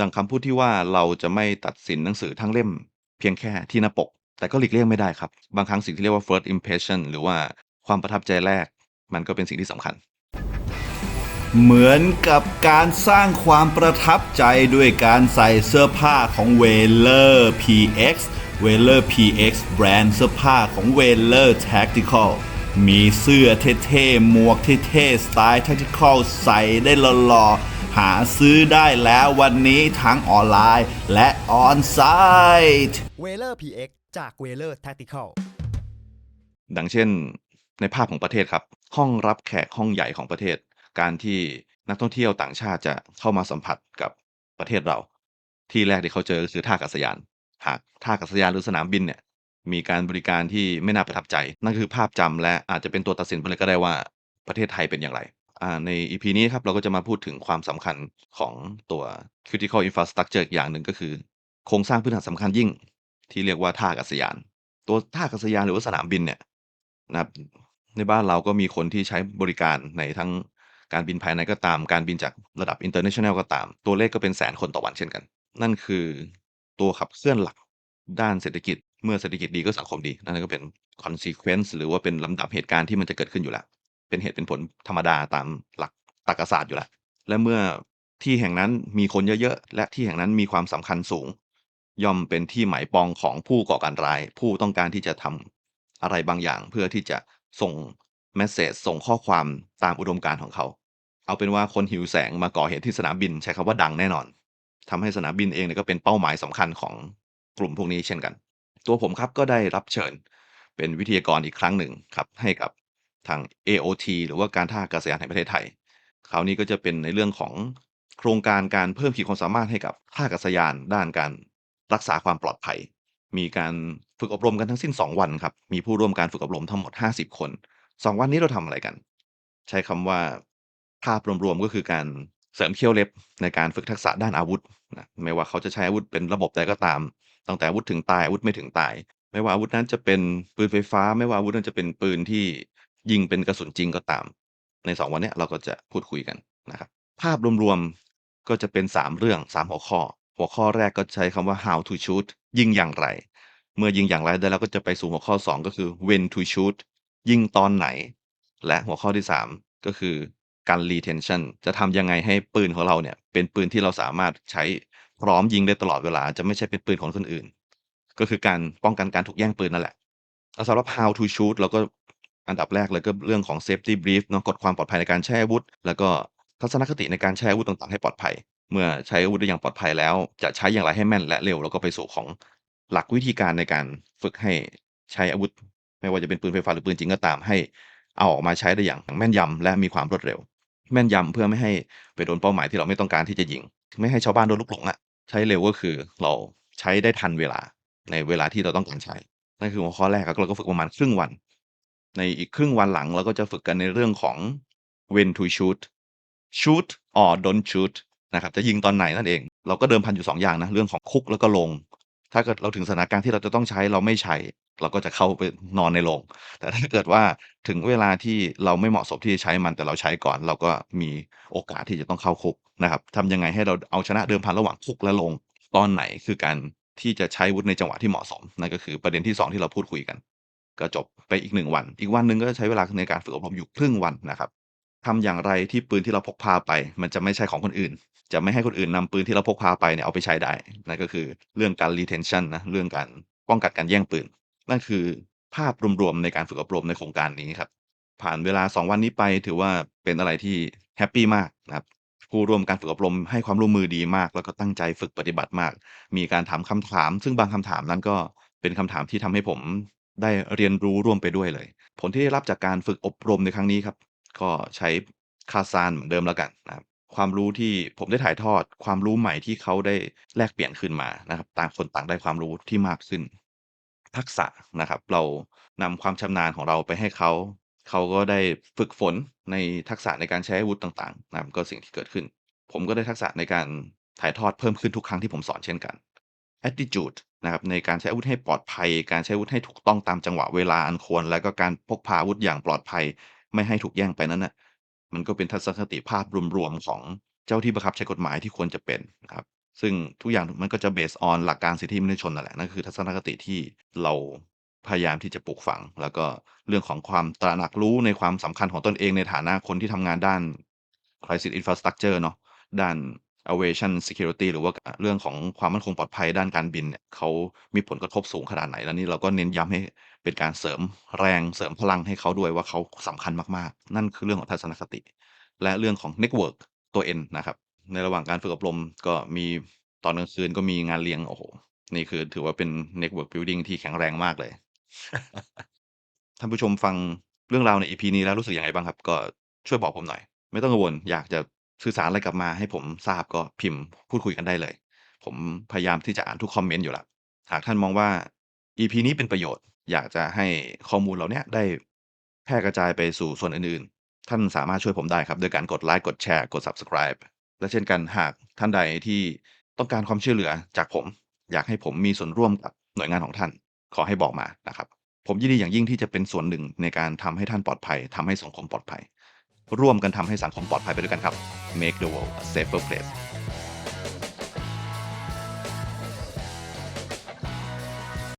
ดังคำพูดที่ว่าเราจะไม่ตัดสินหนังสือทั้งเล่ม เพียงแค่ที่หน้าปก แต่ก็หลีกเลี่ยงไม่ได้ครับ บางครั้งสิ่งที่เรียกว่า first impression หรือว่าความประทับใจแรก มันก็เป็นสิ่งที่สำคัญ เหมือนกับการสร้างความประทับใจด้วยการใส่เสื้อผ้าของ w e l e r PX w e l e r PX แบรนด์เสื้อผ้าของ w e l e r Tactical มีเสื้อเท่ๆ หมวกเท่ๆ สไตล์ Tactical ใส่ได้หล่อๆ หาซื้อได้แล้ววันนี้ทั้งออนไลน์และออนไซต์ w e l e r PX จาก w e l e r Tactical ดังเช่น ในภาพของประเทศครับ ห้องรับแขกห้องใหญ่ของประเทศ การที่นักท่องเที่ยวต่างชาติจะเข้ามาสัมผัสกับประเทศเรา ที่แรกที่เขาเจอก็คือท่าอากาศยาน หากท่าอากาศยานหรือสนามบินเนี่ยมีการบริการที่ไม่น่าประทับใจ นั่นคือภาพจำและอาจจะเป็นตัวตัดสินไปเลยก็ได้ว่าประเทศไทยเป็นอย่างไร อ่า ใน EP นี้ครับ เราก็จะมาพูดถึงความสำคัญของตัว critical infrastructure อีกอย่างหนึ่ง ก็คือโครงสร้างพื้นฐานสำคัญยิ่ง ที่เรียกว่าท่าอากาศยาน ตัวท่าอากาศยานหรือว่าสนามบินเนี่ยนะครับ ในบ้านเราก็มีคนที่ใช้บริการในทั้งการบินภายในก็ตาม การบินจากระดับ international ก็ตาม ตัวเลขก็เป็นแสนคนต่อวันเช่นกัน นั่นคือตัวขับเคลื่อนหลักด้านเศรษฐกิจ เมื่อเศรษฐกิจดีก็สังคมดี นั่นก็เป็น consequence หรือว่าเป็นลำดับเหตุการณ์ที่มันจะเกิดขึ้นอยู่แล้ว เป็นเหตุเป็นผลธรรมดาตามหลักตรรกศาสตร์อยู่แล้ว และเมื่อที่แห่งนั้นมีคนเยอะๆ และที่แห่งนั้นมีความสำคัญสูง ย่อมเป็นที่หมายปองของผู้ก่อการร้าย ผู้ต้องการที่จะทำอะไรบางอย่าง เพื่อที่จะส่งเมสเซจส่งข้อความตามอุดมการณ์ของเขา เอาเป็นว่าคนหิวแสงมาก่อเหตุที่สนามบินใช้คำว่าดังแน่นอนทำให้สนามบินเองเนี่ยก็เป็นเป้าหมายสำคัญของกลุ่มพวกนี้เช่นกัน ตัวผมครับก็ได้รับเชิญ เป็นวิทยากรอีกครั้งหนึ่งครับให้กับ ทาง AOT หรือว่าการท่าอากาศยานแห่งประเทศไทย คราวนี้ก็จะเป็นในเรื่องของโครงการการเพิ่มขีดความสามารถให้กับท่าอากาศยานด้านการรักษาความปลอดภัย มีการฝึกอบรมกันทั้งสิ้น 2 วันครับ มีผู้ร่วมการฝึกอบรมทั้งหมด 50 คน 2 วันนี้เราทำอะไรกัน ใช้คำว่าภาพรวมๆก็คือการเสริมเขี้ยวเล็บในการฝึกทักษะด้านอาวุธนะไม่ว่าเขาจะใช้อาวุธเป็นระบบใดก็ตาม ตั้งแต่อาวุธถึงตายอาวุธไม่ถึงตาย ไม่ว่าอาวุธนั้นจะเป็นปืนไฟฟ้า ไม่ว่าอาวุธนั้นจะเป็นปืนที่ ยิงเป็นกระสุนจริงก็ตาม ใน 2 วันนี้เราก็จะพูดคุยกันนะครับ ภาพรวมๆก็จะเป็น 3 เรื่อง 3 หัวข้อ หัวข้อแรกก็ใช้คำว่า how to shoot ยิงอย่างไร เมื่อยิงอย่างไรได้แล้วก็จะไปสู่หัวข้อ 2 ก็คือ when to shoot ยิงตอนไหน และหัวข้อที่ 3 ก็คือการ retention จะทำยังไงให้ปืนของเราเนี่ยเป็นปืนที่เราสามารถใช้พร้อมยิงได้ตลอดเวลา จะไม่ใช่เป็นปืนของคนอื่น ก็คือการป้องกันการถูกแย่งปืนนั่นแหละแล้วสำหรับ how to shoot เราก็ อันดับแรกเลยก็เรื่องของ safety brief เนาะกฎความปลอดภัยในการใช้อาวุธ แล้วก็ทัศนคติในการใช้อาวุธต่างๆให้ปลอดภัย เมื่อใช้อาวุธได้อย่างปลอดภัยแล้ว จะใช้อย่างไรให้แม่นและเร็ว แล้วก็ไปสู่ของหลักวิธีการในการฝึกให้ใช้อาวุธ ไม่ว่าจะเป็นปืนไฟฟ้าหรือปืนจริงก็ตามให้เอาออกมาใช้ได้อย่างแม่นยำและมีความรวดเร็ว แม่นยำเพื่อไม่ให้ไปโดนเป้าหมายที่เราไม่ต้องการที่จะยิง ไม่ให้ชาวบ้านโดนลูกหลงอะใช้เร็วก็คือเราใช้ได้ทันเวลาในเวลาที่เราต้องการใช้นั่นคือหัวข้อแรกครับเราก็ฝึกประมาณครึ่งวัน ในอีกครึ่งวันหลังเราก็จะฝึกกันในเรื่องของ when to shoot shoot or don't shoot นะครับจะยิงตอนไหนนั่นเอง เราก็เดิมพันอยู่2อย่างนะ เรื่องของคุกแล้วก็โรงถ้าเกิดเราถึงสถานการณ์ที่เราจะต้องใช้เราไม่ใช้ เราก็จะเข้าไปนอนในโรง แต่ถ้าเกิดว่าถึงเวลาที่เราไม่เหมาะสมที่จะใช้มันแต่เราใช้ก่อน เราก็มีโอกาสที่จะต้องเข้าคุกนะครับทำยังไงให้เราเอาชนะเดิมพันระหว่างคุกและโรงตอนไหนคือการที่จะใช้วุธในจังหวะที่เหมาะสมนั่นก็คือประเด็นที่ 2 ที่เราพูดคุยกัน ก็จบไปอีก1วัน อีกวันหนึ่งก็จะใช้เวลาในการฝึกอบรมอยู่ครึ่งวันนะครับทำอย่างไรที่ปืนที่เราพกพาไป มันจะไม่ใช่ของคนอื่น จะไม่ให้คนอื่นนำปืนที่เราพกพาไปเนี่ยเอาไปใช้ได้นั่นก็คือเรื่องการ retention นะเรื่องการป้องกันการแย่งปืน นั่นคือภาพรวมๆในการฝึกอบรมในโครงการนี้ครับ ผ่านเวลา 2 วันนี้ไปถือว่าเป็นอะไรที่แฮปปี้มากนะครับผู้ร่วมการฝึกอบรมให้ความร่วมมือดีมาก แล้วก็ตั้งใจฝึกปฏิบัติมาก มีการถามคำถาม ซึ่งบางคำถามนั้นก็เป็นคำถามที่ทำให้ผม ได้เรียนรู้ร่วมไปด้วยเลย ผลที่ได้รับจากการฝึกอบรมในครั้งนี้ครับ ก็ใช้คาซานเหมือนเดิมแล้วกันนะครับความรู้ที่ผมได้ถ่ายทอด ความรู้ใหม่ที่เขาได้แลกเปลี่ยนขึ้นมานะครับต่างคนต่างได้ความรู้ที่มากขึ้น ทักษะนะครับ เรานำความชำนาญของเราไปให้เขา เขาก็ได้ฝึกฝนในทักษะในการใช้อาวุธต่างๆนะครับก็สิ่งที่เกิดขึ้น ผมก็ได้ทักษะในการถ่ายทอดเพิ่มขึ้นทุกครั้งที่ผมสอนเช่นกัน attitude นะครับในการใช้อาวุธให้ปลอดภัย การใช้อาวุธให้ถูกต้องตามจังหวะเวลาอันควร แล้วก็การพกพาอาวุธอย่างปลอดภัย ไม่ให้ถูกแย่งไปนั้นน่ะมันก็เป็นทัศนคติภาพรวมๆของเจ้าที่บังคับใช้กฎหมายที่ควรจะเป็นนะครับซึ่งทุกอย่างมันก็จะ based on หลักการสิทธิมนุษยชนนั่นแหละนั่นคือทัศนคติที่เราพยายามที่จะปลูกฝัง แล้วก็เรื่องของความตระหนักรู้ในความสำคัญของตนเองในฐานะคนที่ทำงานด้าน crisis infrastructure เนาะด้าน aviation security หรือว่าเรื่องของความมั่นคงปลอดภัยด้านการบินเนี่ยเขามีผลกระทบสูงขนาดไหน แล้วนี่เราก็เน้นย้ำให้เป็นการเสริมแรงเสริมพลังให้เขาด้วยว่าเขาสำคัญมากๆ นั่นคือเรื่องของทัศนคติ และเรื่องของ network ตัว N นะครับในระหว่างการฝึกอบรมก็มีตอนกลางคืนก็มีงานเลี้ยงโอ้โฮนี่คือถือว่าเป็น network building ที่แข็งแรงมากเลยท่านผู้ชมฟังเรื่องราวใน EP นี้แล้วรู้สึกยังไงบ้างครับ?ก็ช่วยบอกผมหน่อย ไม่ต้องกังวลอยากจะ สื่อสารอะไรกลับมาให้ผมทราบ ก็พิมพ์พูดคุยกันได้เลย ผมพยายามที่จะอ่านทุกคอมเมนต์อยู่แล้ว หากท่านมองว่า EP นี้เป็นประโยชน์ อยากจะให้ข้อมูลเหล่าเนี้ยได้แพร่กระจายไปสู่ส่วนอื่นๆ ท่านสามารถช่วยผมได้ครับด้วยการกดไลก์กดแชร์ กด Subscribe และเช่นกันหากท่านใดที่ต้องการความช่วยเหลือจากผม อยากให้ผมมีส่วนร่วมกับหน่วยงานของท่าน ขอให้บอกมานะครับ ผมยินดีอย่างยิ่งที่จะเป็นส่วนหนึ่งในการทำให้ท่านปลอดภัยทำให้สังคมปลอดภัย ร่วมกันทำให้สังคมปลอดภัยไปด้วยกันครับ Make the world a safer place